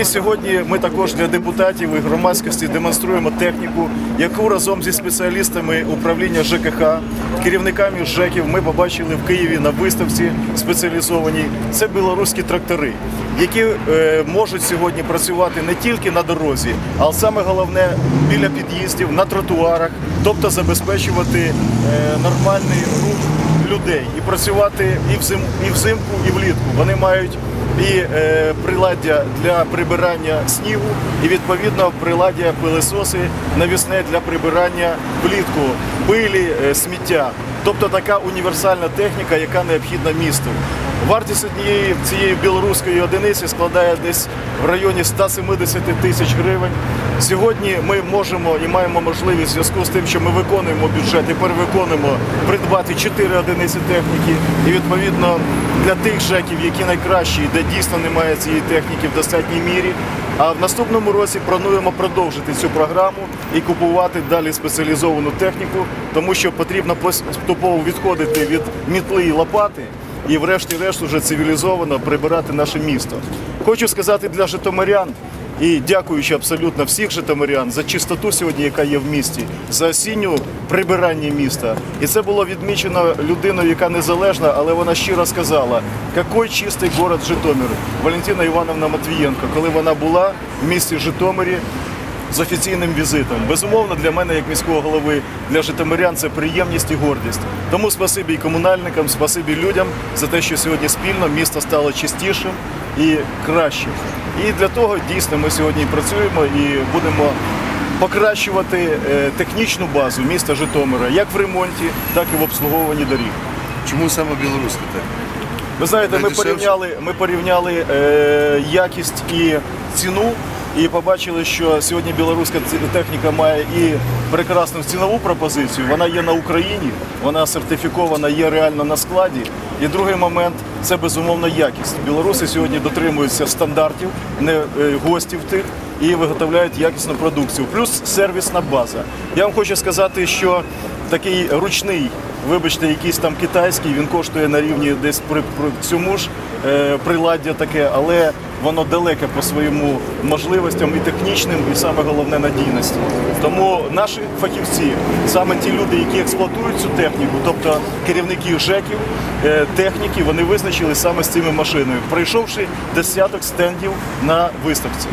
І сьогодні ми також для депутатів і громадськості демонструємо техніку, яку разом зі спеціалістами управління ЖКХ, керівниками ЖЕКів ми побачили в Києві на виставці спеціалізованій. Це білоруські трактори, які е, можуть сьогодні працювати не тільки на дорозі, а саме головне біля під'їздів, на тротуарах, тобто забезпечувати е, нормальний рух людей і працювати і взимку, і влітку. Вони мають і е, приладдя для прибирання снігу, і відповідно приладдя пилесоси навісне для прибирання влітку, пилі, е, сміття. Тобто така універсальна техніка, яка необхідна місту. Вартість однієї цієї білоруської одиниці складає десь в районі 170 тисяч гривень. Сьогодні ми можемо і маємо можливість в зв'язку з тим, що ми виконуємо бюджет і перевиконуємо придбати 4 одиниці техніки. І відповідно для тих ЖЕКів, які найкращі, де дійсно немає цієї техніки в достатній мірі. А в наступному році плануємо продовжити цю програму і купувати далі спеціалізовану техніку, тому що потрібно поступово відходити від мітли і лопати і врешті-решт уже цивілізовано прибирати наше місто. Хочу сказати для житомирян і дякуючи абсолютно всіх житомирян за чистоту сьогодні, яка є в місті, за осінню прибирання міста. І це було відмічено людиною, яка незалежна, але вона щиро сказала, який чистий город Житомир. Валентина Івановна Матвієнко, коли вона була в місті Житомирі з офіційним візитом. Безумовно, для мене, як міського голови, для житомирян це приємність і гордість. Тому спасибі і комунальникам, спасибі людям за те, що сьогодні спільно місто стало чистішим і кращим. І для того дійсно ми сьогодні працюємо і будемо покращувати е, технічну базу міста Житомира як в ремонті, так і в обслуговуванні доріг. Чому саме білоруська техніка? Ви знаєте, ми порівняли, ми порівняли е, якість і ціну. І побачили, що сьогодні білоруська техніка має і прекрасну цінову пропозицію. Вона є на Україні, вона сертифікована, є реально на складі. І другий момент це безумовно якість. Білоруси сьогодні дотримуються стандартів, не е, гостів тих і виготовляють якісну продукцію. Плюс сервісна база. Я вам хочу сказати, що такий ручний вибачте, якийсь там китайський, він коштує на рівні десь при, при цьому ж е, приладдя таке, але воно далеке по своєму можливостям і технічним, і саме головне надійності. Тому наші фахівці, саме ті люди, які експлуатують цю техніку, тобто керівники ЖЕКів, е, техніки, вони визначили саме з цими машинами, пройшовши десяток стендів на виставці.